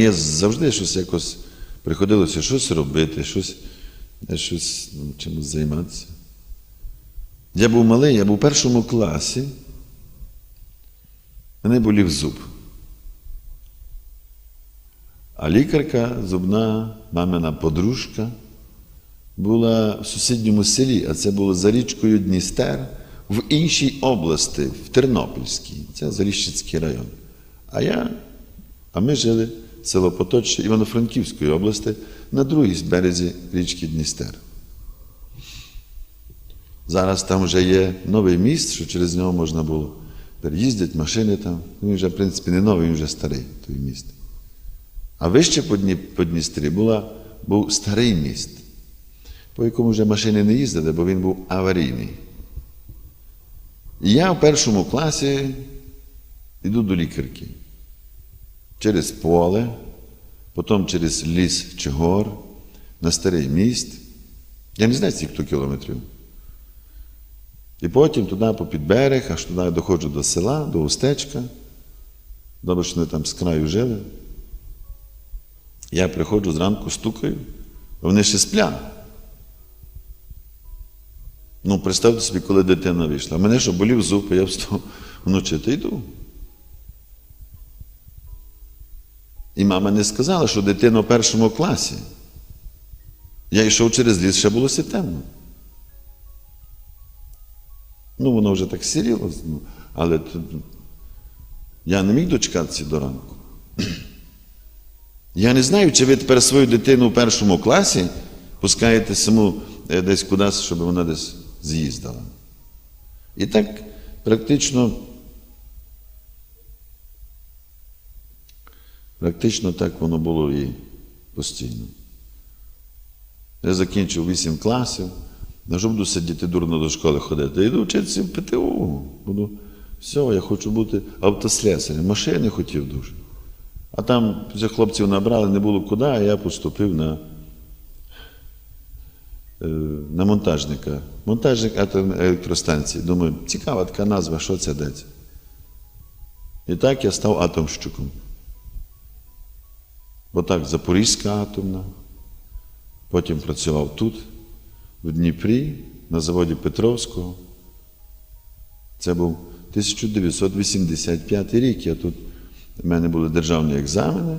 Я завжди щось якось приходилося щось робити, щось, щось ну, чимось займатися. Я був малий, я був у першому класі. Мене болів зуб. А лікарка, зубна, мамина подружка, була в сусідньому селі, а це було за річкою Дністер в іншій області, в Тернопільській. Це Заліщицький район. А я, а ми жили село Поточчя Івано-Франківської області на другій березі річки Дністер. Зараз там вже є новий міст, що через нього можна було переїздити, машини там. Він вже, в принципі, не новий, він вже старий, той міст. А вище по Дністрі була, був старий міст, по якому вже машини не їздили, бо він був аварійний. І я в першому класі йду до лікарки. Через поле, потім через ліс чи гор, на старий міст. Я не знаю, скільки кілометрів. І потім туди по підберег, аж туди доходжу до села, до устечка. Добре, що вони там з краю жили. Я приходжу зранку, стукаю, вони ще сплять. Ну, представте собі, коли дитина вийшла. Мене що болів зуб, я встав вночі, та йду. І мама не сказала, що дитина в першому класі. Я йшов через ліс, ще було все темно. Ну, воно вже так сіріло, ну, але я не міг дочекатися до ранку. Я не знаю, чи ви тепер свою дитину в першому класі пускаєте саму е, десь кудись, щоб вона десь з'їздила. І так практично, практично так воно було і постійно. Я закінчив 8 класів. На що буду сидіти дурно до школи ходити? Я йду вчитися в ПТУ. Буду, все, я хочу бути автослесарем. Машини хотів дуже. А там вже хлопців набрали, не було куди, а я поступив на, е, на монтажника. Монтажник атомної електростанції. Думаю, цікава така назва, що це дається. І так я став атомщиком. Бо так, Запорізька атомна. Потім працював тут, в Дніпрі, на заводі Петровського. Це був 1985 рік. Я тут, в мене були державні екзамени.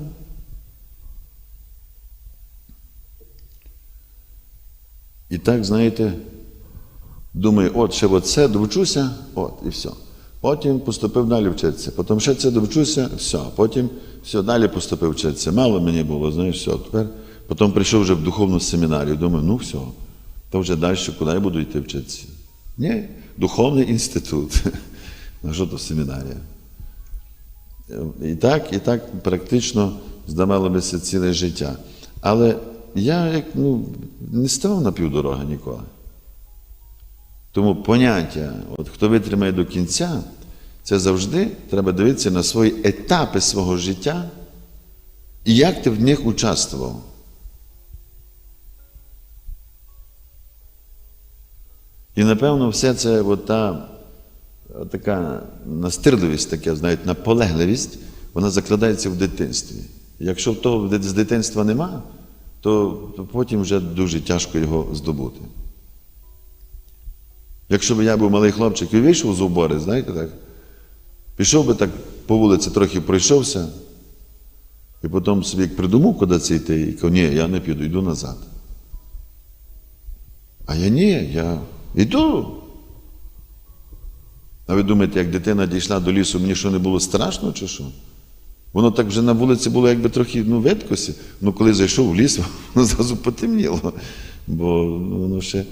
І так, знаєте, думаю, от ще оце довчуся, от, і все. Потім поступив далі вчитися. Потім ще це довчуся, все. Потім все, далі поступив вчитися. Мало мені було, знаєш, все. Тепер потім прийшов вже в духовну семінарію. Думаю, ну все, то вже далі куди я буду йти вчитися? Ні, духовний інститут. На що то семінарія? І так, і так практично здавалося ціле життя. Але я як, ну, не ставав на півдороги ніколи. Тому поняття, от хто витримає до кінця, це завжди треба дивитися на свої етапи свого життя і як ти в них участвував. І напевно, все це от та от така настирливість, така, знаєте, наполегливість, вона закладається в дитинстві. Якщо того з дитинства нема, то, то потім вже дуже тяжко його здобути. Якщо б я був малий хлопчик і вийшов з убори, знаєте так, пішов би так по вулиці, трохи пройшовся, і потім собі як придумав, куди це йти, і кажу, ні, я не піду, йду назад. А я ні, я йду. А ви думаєте, як дитина дійшла до лісу, мені що не було страшно, чи що? Воно так вже на вулиці було якби трохи ну, видкосі. Ну, коли зайшов в ліс, воно зразу потемніло, бо ну, воно ще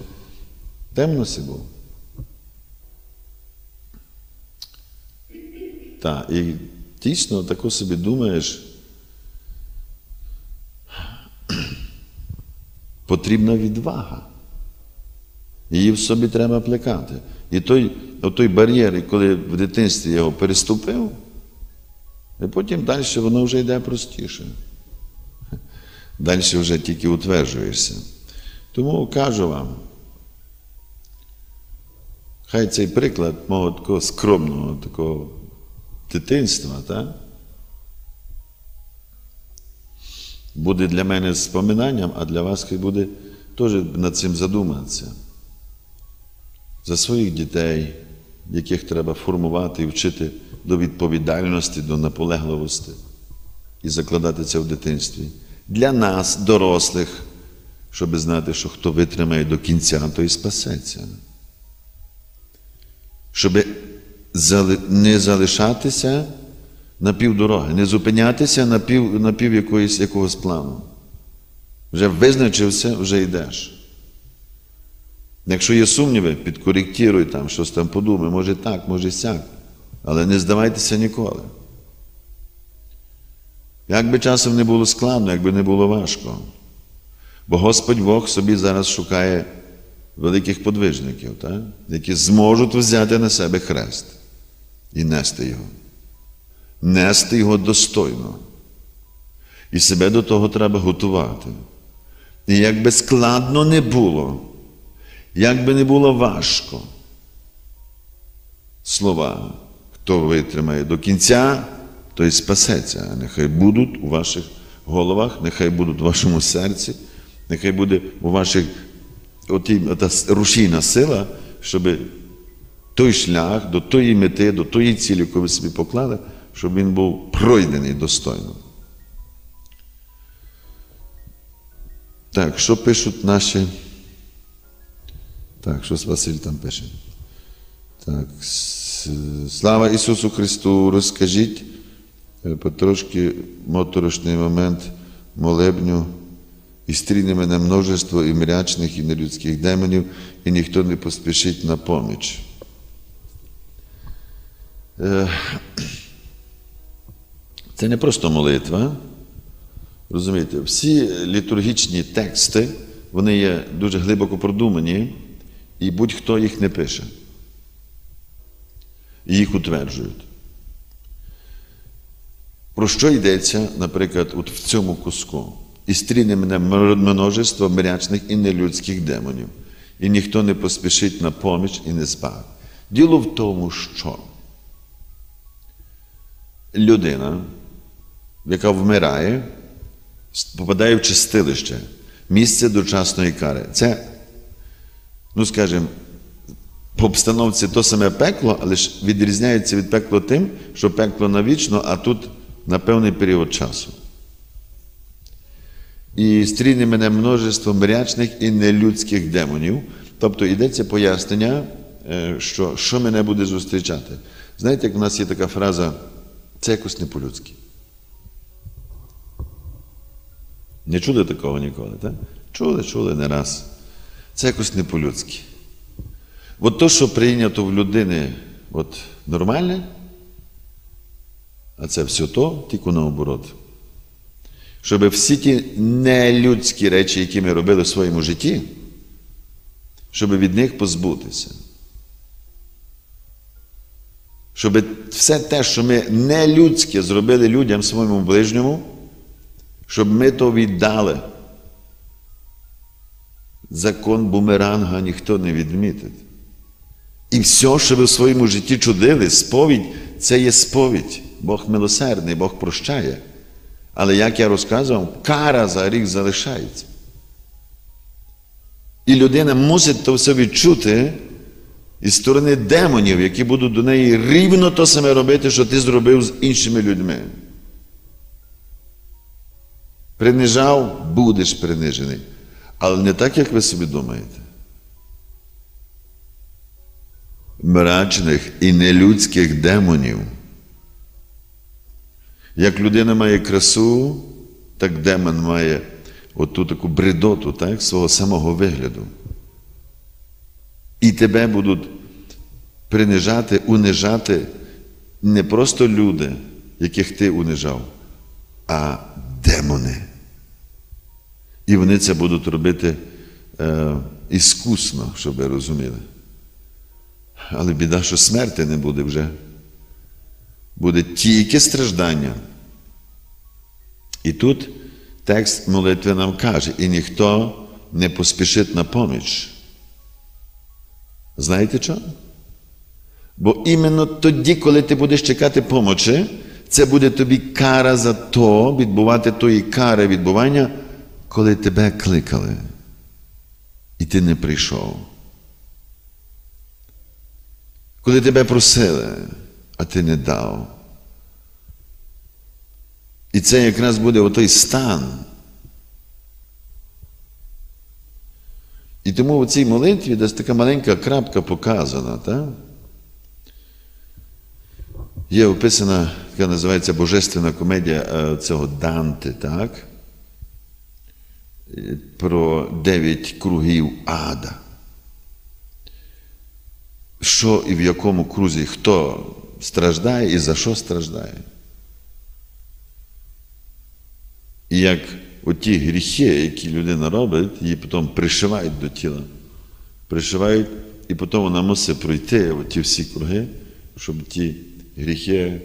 темно було. Так, і дійсно тако собі думаєш, потрібна відвага. Її в собі треба плекати. І той, той бар'єр, коли в дитинстві його переступив, і потім далі воно вже йде простіше. Далі вже тільки утверджуєшся. Тому кажу вам, хай цей приклад мого такого скромного, такого дитинства, так? буде для мене споминанням, а для вас буде теж над цим задуматися. За своїх дітей, яких треба формувати і вчити до відповідальності, до наполегливості і закладати це в дитинстві. Для нас, дорослих, щоб знати, що хто витримає до кінця, той спасеться. Щоб зали- не залишатися на півдороги, не зупинятися на пів, на пів якоїсь, якогось плану. Вже визначився, вже йдеш. Якщо є сумніви, підкоректіруй там, щось там подумай, може так, може сяк. Але не здавайтеся ніколи. Як би часом не було складно, як би не було важко. Бо Господь Бог собі зараз шукає великих подвижників, так? які зможуть взяти на себе хрест і нести його. Нести його достойно. І себе до того треба готувати. І як би складно не було, як би не було важко, слова, хто витримає до кінця, той спасеться. Нехай будуть у ваших головах, нехай будуть у вашому серці, нехай буде у ваших ота рушійна сила, щоб той шлях до тої мети, до тої цілі, яку ви собі поклали, щоб він був пройдений достойно. Так, що пишуть наші. Так, щось Василь там пише. Так, слава Ісусу Христу, розкажіть е, потрошки моторошний момент молебню, і стріне мене множество і мрячних, і нелюдських демонів, і ніхто не поспішить на поміч. Е, Це не просто молитва. Розумієте, всі літургічні тексти, вони є дуже глибоко продумані, і будь-хто їх не пише. І їх утверджують. Про що йдеться, наприклад, от в цьому куску? І стріне мене множество мрячних і нелюдських демонів, і ніхто не поспішить на поміч і не збавить. Діло в тому, що людина, яка вмирає, попадає в чистилище, місце дочасної кари. Це, ну скажімо, по обстановці то саме пекло, але ж відрізняється від пекла тим, що пекло навічно, а тут на певний період часу. І стріне мене множество мрячних і нелюдських демонів. Тобто йдеться пояснення, е, що, що мене буде зустрічати. Знаєте, як у нас є така фраза, це якось не по-людськи. Не чули такого ніколи, так? Чули, чули не раз. Це якось не по-людськи. От то, що прийнято в людини от, нормальне, а це все то, тільки наоборот. Щоб всі ті нелюдські речі, які ми робили в своєму житті, щоб від них позбутися. Щоб все те, що ми нелюдське зробили людям своєму ближньому, щоб ми то віддали. Закон бумеранга ніхто не відмітить. І все, що ви в своєму житті чудили, сповідь це є сповідь. Бог милосердний, Бог прощає. Але як я розказував, кара за рік залишається. І людина мусить то все відчути із сторони демонів, які будуть до неї рівно то саме робити, що ти зробив з іншими людьми. Принижав, будеш принижений. Але не так, як ви собі думаєте. Мрачних і нелюдських демонів. Як людина має красу, так демон має оту таку бредоту, так, свого самого вигляду. І тебе будуть принижати, унижати не просто люди, яких ти унижав, а демони. І вони це будуть робити е, іскусно, щоб ви розуміли. Але біда, що смерти не буде вже. Буде тільки страждання. І тут текст молитви нам каже, і ніхто не поспішить на поміч. Знаєте що? Бо іменно тоді, коли ти будеш чекати помочі, це буде тобі кара за то, відбувати тої кари відбування, коли тебе кликали. І ти не прийшов. Коли тебе просили, а ти не дав. І це якраз буде отой стан. І тому в цій молитві десь така маленька крапка показана. Так? Є описана, яка називається Божественна комедія е, цього Данте, так? Е, Про дев'ять кругів ада. Що і в якому крузі хто страждає і за що страждає. І як оті гріхи, які людина робить, її потім пришивають до тіла. Пришивають, і потім вона мусить пройти оті всі круги, щоб ті гріхи,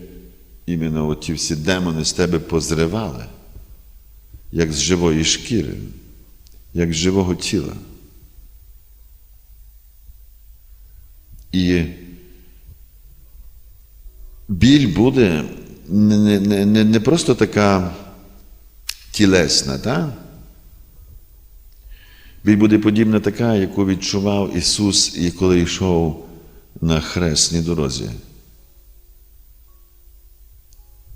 іменно оті всі демони з тебе позривали, як з живої шкіри, як з живого тіла. І біль буде не, не, не, не просто така тілесна, так? Біль буде подібна така, яку відчував Ісус, і коли йшов на хресній дорозі.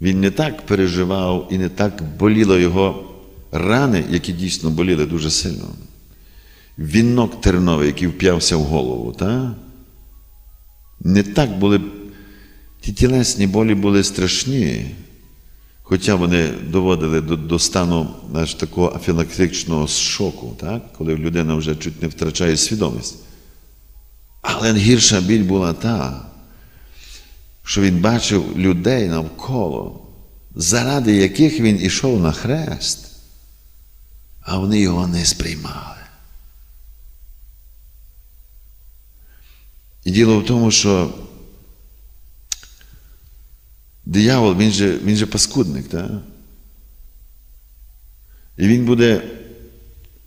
Він не так переживав і не так боліло його рани, які дійсно боліли дуже сильно. Вінок терновий, який вп'явся в голову, так? Не так були, ті тілесні болі були страшні, хоча вони доводили до, до стану аж такого афілактичного шоку, так? коли людина вже чуть не втрачає свідомість. Але гірша біль була та, що він бачив людей навколо, заради яких він ішов на хрест, а вони його не сприймали. І діло в тому, що диявол, він же, він же паскудник, так? І він буде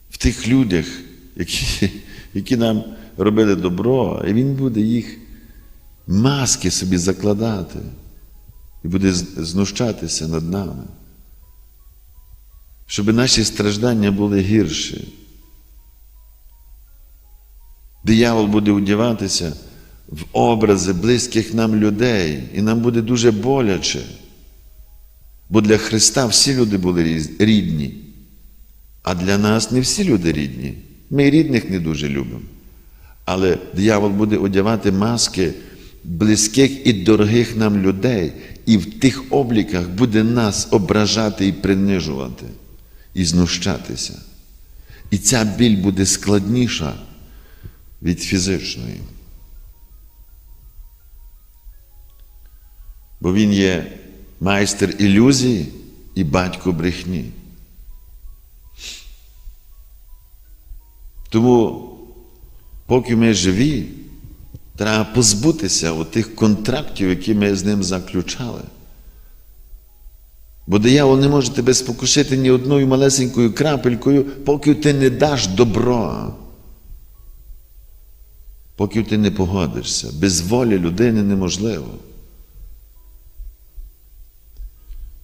в тих людях, які, які нам робили добро, і він буде їх маски собі закладати і буде знущатися над нами. Щоб наші страждання були гірші. Диявол буде одягатися в образи близьких нам людей, і нам буде дуже боляче. Бо для Христа всі люди були рідні, а для нас не всі люди рідні. Ми рідних не дуже любимо. Але диявол буде одягати маски близьких і дорогих нам людей, і в тих обліках буде нас ображати і принижувати, і знущатися. І ця біль буде складніша від фізичної. Бо він є майстер ілюзії і батько брехні. Тому, поки ми живі, треба позбутися тих контрактів, які ми з ним заключали. Бо диявол не може тебе спокушити ні одною малесенькою крапелькою, поки ти не даш добро. Поки ти не погодишся. Без волі людини неможливо.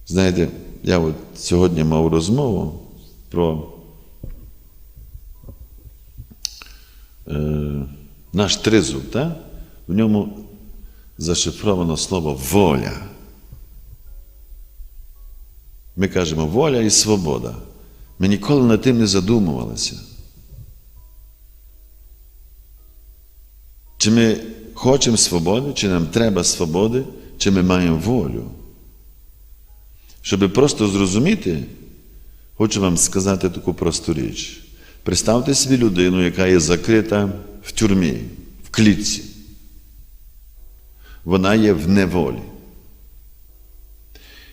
Знаєте, я от сьогодні мав розмову про е, наш тризуб, так? в ньому зашифровано слово воля. Ми кажемо воля і свобода. Ми ніколи над тим не задумувалися. Чи ми хочемо свободи, чи нам треба свободи, чи ми маємо волю? Щоб просто зрозуміти, хочу вам сказати таку просту річ. Представте собі людину, яка є закрита в тюрмі, в клітці. Вона є в неволі.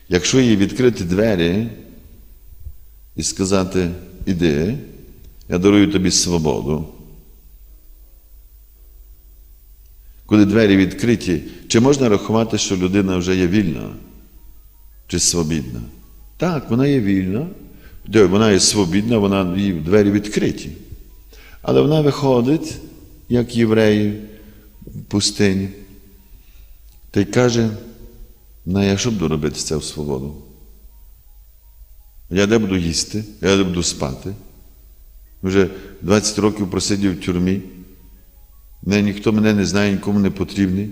Якщо їй відкрити двері і сказати, іди, я дарую тобі свободу. Коли двері відкриті, чи можна рахувати, що людина вже є вільна? Чи свобідна? Так, вона є вільна, вона є свобідна, вона її двері відкриті. Але вона виходить, як євреї в пустині, та й каже, Ну, я що буду робити це в свободу? Я де буду їсти, я де буду спати. Вже 20 років просидів в тюрмі. Не, ніхто мене не знає, нікому не потрібний.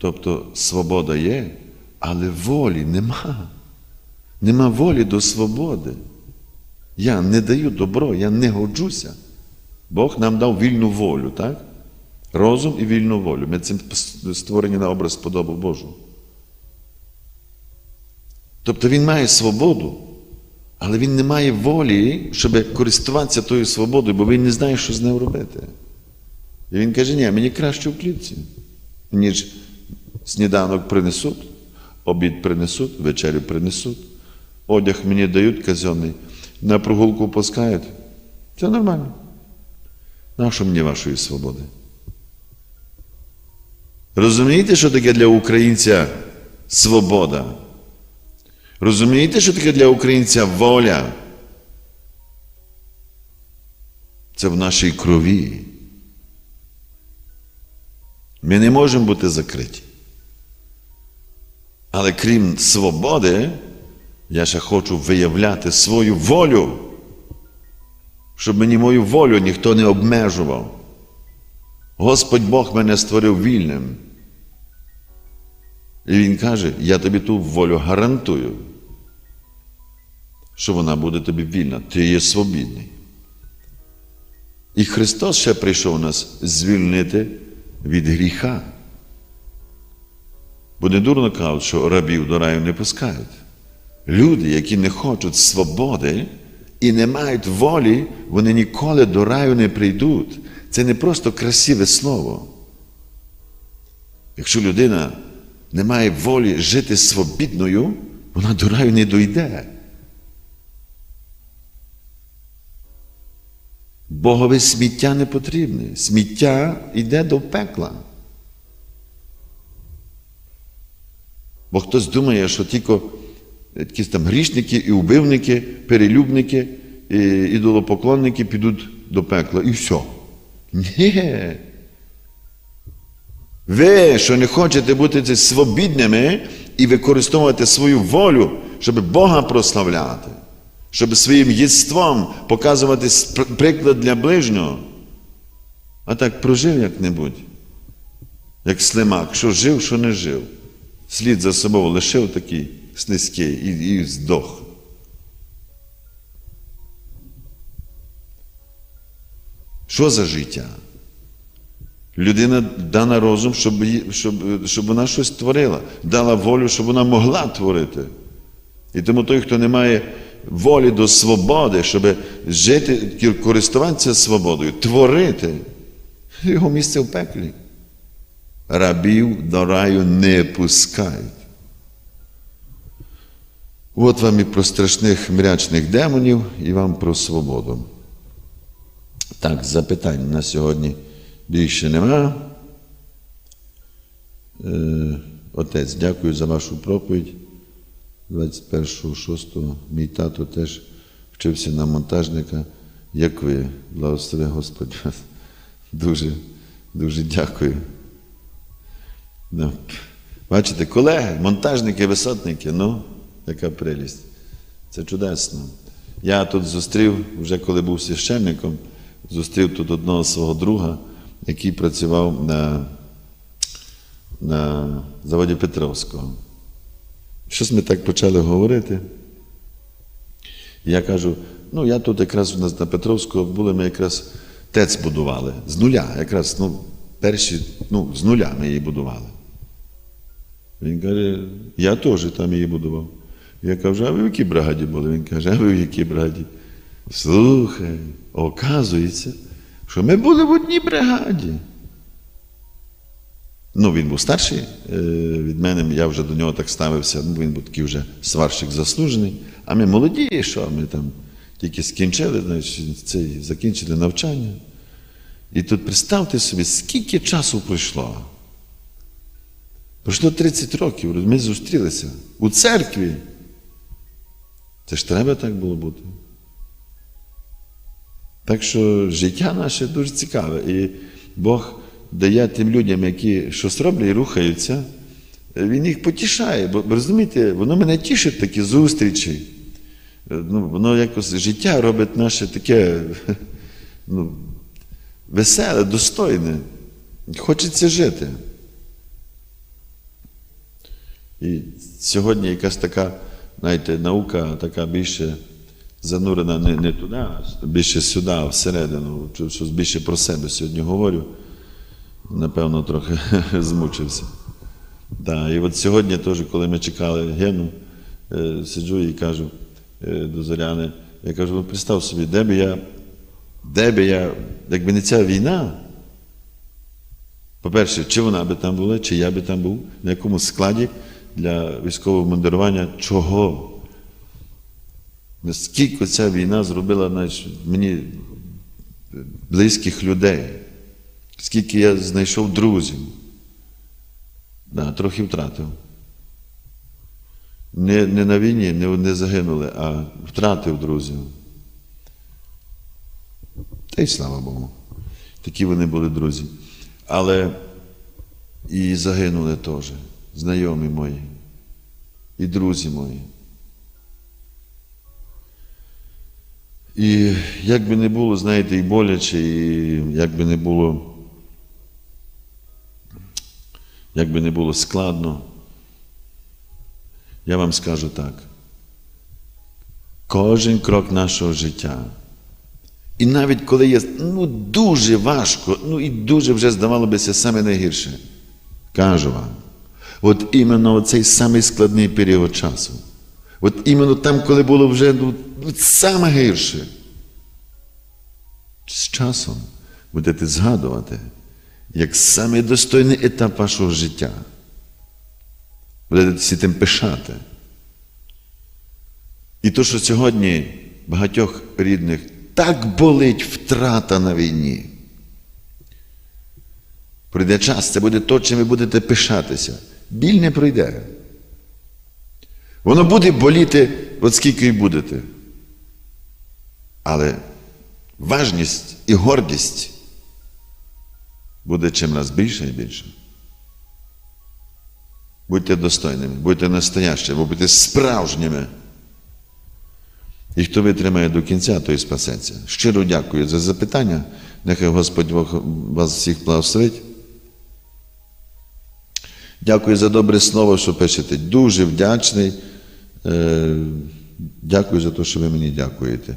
Тобто свобода є, але волі нема. Нема волі до свободи. Я не даю добро, я не годжуся. Бог нам дав вільну волю, так? Розум і вільну волю. Ми цим створені на образ подобу Божу. Тобто він має свободу, але він не має волі, щоб користуватися тою свободою, бо він не знає, що з нею робити. І він каже, ні, мені краще в клітці, ніж сніданок принесуть, обід принесуть, вечерю принесуть, одяг мені дають казенний, на прогулку пускають. Це нормально. Нащо мені вашої свободи? Розумієте, що таке для українця свобода? Розумієте, що таке для українця воля? Це в нашій крові. Ми не можемо бути закриті. Але крім свободи, я ще хочу виявляти свою волю, щоб мені мою волю ніхто не обмежував. Господь Бог мене створив вільним. І Він каже, я тобі ту волю гарантую, що вона буде тобі вільна, ти є свобідний. І Христос ще прийшов нас звільнити від гріха. Бо не дурно кажуть, що рабів до раю не пускають. Люди, які не хочуть свободи і не мають волі, вони ніколи до раю не прийдуть. Це не просто красиве слово. Якщо людина не має волі жити свобідною, вона до раю не дойде. Богові сміття не потрібне. Сміття йде до пекла. Бо хтось думає, що тільки якісь там грішники і убивники, перелюбники, і ідолопоклонники підуть до пекла. І все. Ні. Ви, що не хочете бути свобідними і використовувати свою волю, щоб Бога прославляти, щоб своїм єством показувати приклад для ближнього. А так прожив як-небудь, як слимак, що жив, що не жив. Слід за собою лишив такий слизький і, і здох. Що за життя? Людина дана розум, щоб, щоб, щоб вона щось творила, дала волю, щоб вона могла творити. І тому той, хто не має волі до свободи, щоб жити, користуватися свободою, творити, його місце в пеклі. Рабів до раю не пускають. От вам і про страшних мрячних демонів, і вам про свободу. Так, запитань на сьогодні більше нема. Е, Отець, дякую за вашу проповідь. 21.06. Мій тато теж вчився на монтажника. Як ви, благослови Господь. Дуже, дуже дякую. Ну, Бачите, колеги, монтажники, висотники, ну, яка прелість. Це чудесно. Я тут зустрів, вже коли був священником, зустрів тут одного свого друга, який працював на, на заводі Петровського. Щось ми так почали говорити. Я кажу, ну я тут якраз у нас на Петровського були, ми якраз ТЕЦ будували з нуля, якраз ну, перші, ну, з нуля ми її будували. Він каже, я теж там її будував. Я кажу, а ви в якій бригаді були? Він каже, а ви в якій бригаді? Слухай, оказується, що ми були в одній бригаді. Ну, він був старший е, від мене, я вже до нього так ставився, ну, він був такий вже сварщик заслужений, а ми молоді, що ми там тільки скінчили, значить, цей, закінчили навчання. І тут представте собі, скільки часу пройшло. Пройшло 30 років, ми зустрілися у церкві. Це ж треба так було бути. Так що життя наше дуже цікаве. І Бог дає тим людям, які щось роблять і рухаються, він їх потішає. Бо розумієте, воно мене тішить такі зустрічі. Ну, воно якось життя робить наше таке ну, веселе, достойне. Хочеться жити. І сьогодні якась така, знаєте, наука така більше занурена не, не туди, а більше сюди, всередину. Чу- Щось більше про себе сьогодні говорю. Напевно, трохи змучився. Да, і от сьогодні теж, коли ми чекали Гену, е, сиджу і кажу е, до Зоряни, я кажу, ну представ собі, де би я, де би я, якби не ця війна, по-перше, чи вона би там була, чи я би там був, на якому складі для військового мандирування, чого? Наскільки ця війна зробила мені близьких людей, скільки я знайшов друзів. Да, трохи втратив. Не, не на війні, не, не загинули, а втратив друзів. Та й слава Богу. Такі вони були друзі. Але і загинули теж, знайомі мої, і друзі мої. І як би не було, знаєте, і боляче, і як би не було, як би не було складно, я вам скажу так. Кожен крок нашого життя. І навіть коли є ну, дуже важко, ну і дуже вже здавало бися саме найгірше, кажу вам, от іменно цей самий складний період часу. От іменно там, коли було вже ну, саме гірше. З часом будете згадувати, як самий достойний етап вашого життя. Будете всі тим пишати. І то, що сьогодні багатьох рідних так болить втрата на війні. Прийде час, це буде то, чим ви будете пишатися. Біль не пройде. Воно буде боліти, от скільки й будете. Але важність і гордість буде чим раз більше і більше. Будьте достойними, будьте настоящими, будьте справжніми. І хто витримає до кінця, той спасеться. Щиро дякую за запитання. Нехай Господь вас всіх благословить. Дякую за добре слово, що пишете. Дуже вдячний. Е, Дякую за те, що ви мені дякуєте.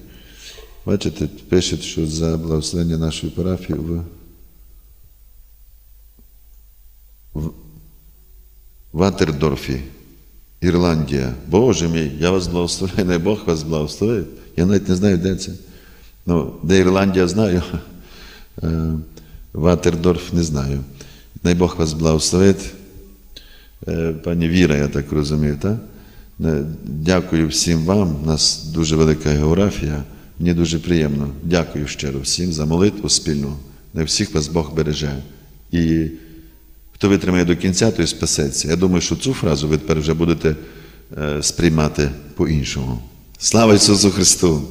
Бачите, пишуть, що за благословення нашої парафії в, в Ватердорфі. Ірландія. Боже мій, я вас благословляю, най Бог вас благословить. Я навіть не знаю, де це. Ну, де Ірландія знаю. Е, Ватердорф не знаю. Най Бог вас благословить. Е, Пані Віра, я так розумію, так? Дякую всім вам. У нас дуже велика географія. Мені дуже приємно. Дякую щиро всім за молитву спільну. Не всіх вас Бог береже. І Хто витримає до кінця, той спасеться. Я думаю, що цю фразу ви тепер вже будете е, сприймати по-іншому. Слава Ісусу Христу!